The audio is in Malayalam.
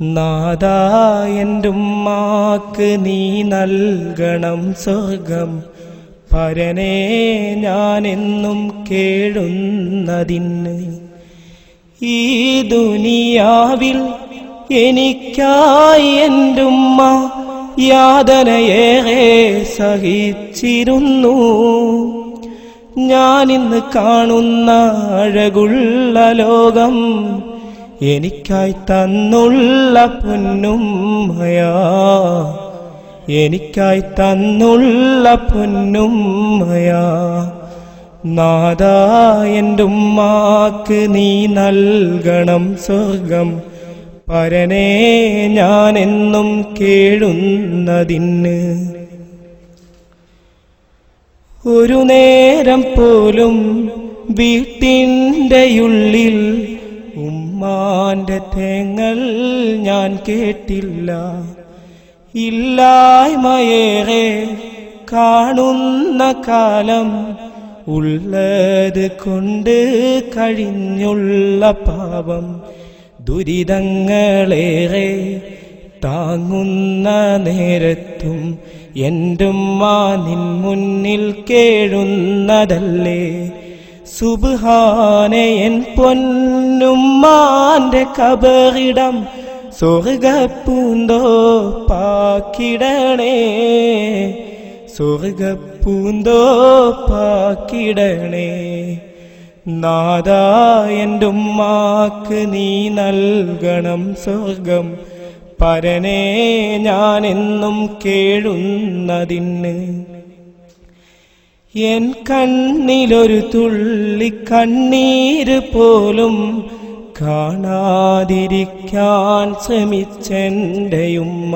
നാദാ എന്റെ ഉമ്മാക്ക് നീ നൽകണം സ്വർഗം. പരനെ ഞാനെന്നും കേഴുന്നതിന് ഈ ദുനിയാവിൽ എനിക്കായി എന്റുമ്മ യാതനയേറെ സഹിച്ചിരുന്നു. ഞാനിന്ന് കാണുന്ന അഴകുള്ള ലോകം എനിക്കായി തന്നുള്ള പൊന്നുമ്മയാ. എനിക്കായി തന്നുള്ള പൊന്നുമ്മയാ. നാദാ എന്റെ നീ നൽകണം സ്വർഗം. പരനെ ഞാനെന്നും കേഴുന്നതിന്. ഒരു നേരം പോലും വീട്ടിന്റെ ഉള്ളിൽ ഉമ്മാന്റെ തേങ്ങൽ ഞാൻ കേട്ടില്ല. ഇല്ലായ്മയേറെ കാണുന്ന കാലം ഉള്ളത് കൊണ്ട് കഴിഞ്ഞുള്ള പാപം ദുരിതങ്ങളേറെ താങ്ങുന്ന നേരത്തും എന്റുമ്മ നിൻ മുന്നിൽ കേഴുന്നതല്ലേ. സുബാനെ എൻ പൊന്നുമ്മാന്റെ കബറിടം സ്വർഗപ്പൂന്തോ പാക്കിടണേ. സ്വർഗപ്പൂന്തോ പാക്കിടണേ. നാദാ എന്റെ ഉമ്മാക്ക് നീ നൽകണം സ്വർഗം പരനെ ഞാനെന്നും കേഴുന്നതിന് എൻ കണ്ണിലൊരു തുള്ളി കണ്ണീര് പോലും കാണാതിരിക്കാൻ ശ്രമിച്ചെന്റെയുമ്മ.